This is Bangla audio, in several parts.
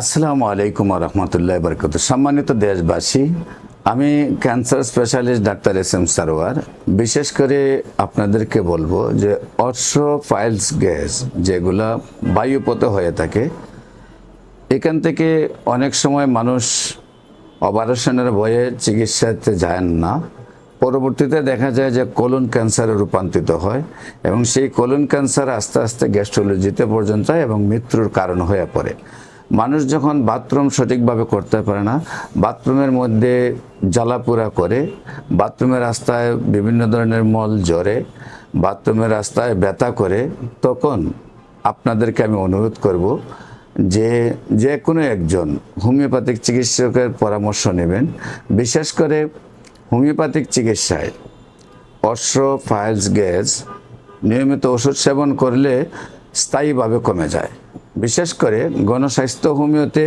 আসসালামু আলাইকুম রহমতুল্লাহ বরকত সম্মানিত দেশবাসী, আমি cancer specialist doctor S M Sarwar. বিশেষ করে আপনাদেরকে বলব যে অশ্র ফাইলস গ্যাস যেগুলা বায়ুপথে হয়ে থাকে, এখান থেকে অনেক সময় মানুষ অপারেশনের ভয়ে চিকিৎসাতে যায় না। পরবর্তীতে দেখা যায় যে কোলন ক্যান্সারে রূপান্তরিত হয় এবং সেই কোলন ক্যান্সার আস্তে আস্তে গ্যাস্ট্রোলজিতে পর্যন্ত এবং মৃত্যুর কারণ হয়ে পড়ে। মানুষ যখন বাথরুম সঠিকভাবে করতে পারে না, বাথরুমের মধ্যে জ্বালাপোড়া করে, বাথরুমের রাস্তায় বিভিন্ন ধরনের মল জ্বরে বাথরুমের রাস্তায় ব্যথা করে, তখন আপনাদেরকে আমি অনুরোধ করব যে যে কোনো একজন হোমিওপ্যাথিক চিকিৎসকের পরামর্শ নেবেন। বিশেষ করে হোমিওপ্যাথিক চিকিৎসায় অশ্র ফাইলস গ্যাস নিয়মিত ওষুধ সেবন করলে স্থায়ীভাবে কমে যায়। বিশেষ করে গণস্বাস্থ্য হোমিওতে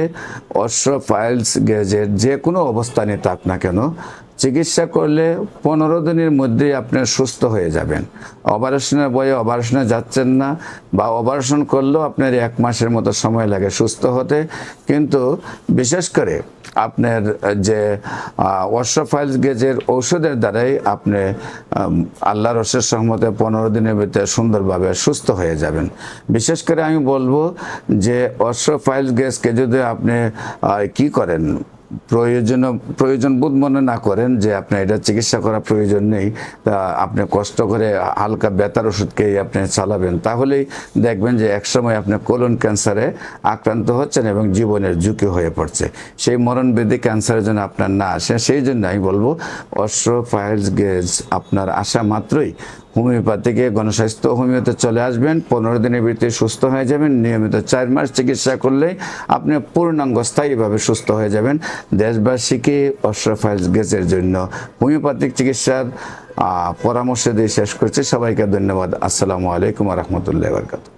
অশ্র ফাইলস গ্যাজেট যে কোনো অবস্থানে থাক না কেন চিকিৎসা করলে পনেরো দিনের মধ্যেই আপনি সুস্থ হয়ে যাবেন। অপারেশনের বয়ে অপারেশনে যাচ্ছেন না বা অপারেশন করলেও আপনার এক মাসের মতো সময় লাগে সুস্থ হতে। কিন্তু বিশেষ করে আপনার যে ওয়াশফাইলস গেজের ঔষধের দ্বারাই আপনি আল্লাহর রসের সহমতে পনেরো দিনের ভিতরে সুন্দরভাবে সুস্থ হয়ে যাবেন। বিশেষ করে আমি বলব যে অশ্রফাইলস গ্যাসকে যদি আপনি কি করেন প্রয়োজন প্রয়োজন বোধ মনে না করেন যে আপনার এটা চিকিৎসা করা প্রয়োজন নেই, তা আপনি কষ্ট করে হালকা ব্যথার ওষুধকেই আপনি চালাবেন। তাহলেই দেখবেন যে একসময় আপনি কোলন ক্যান্সারে আক্রান্ত হচ্ছেন এবং জীবনের ঝুঁকি হয়ে পড়ছে। সেই মরণবেদী ক্যান্সারের জন্য আপনার না আসে। সেই জন্য আমি বলব অশ্র ফাইলস গেজ আপনার আসা মাত্রই হোমিওপ্যাথিকে গণস্বাস্থ্য হোমিওতে চলে আসবেন, পনেরো দিনের ভিতরে সুস্থ হয়ে যাবেন, নিয়মিত চার মাস চিকিৎসা করলে আপনি পূর্ণাঙ্গ স্থায়ীভাবে সুস্থ হয়ে যাবেন। দেশবাসীকে অশ্রফাইলস গেজের জন্য হোমিওপ্যাথিক চিকিৎসার পরামর্শ দিয়ে শেষ করছি। সবাইকে ধন্যবাদ। আসসালামু আলাইকুম রহমতুল্লাহ বরকাত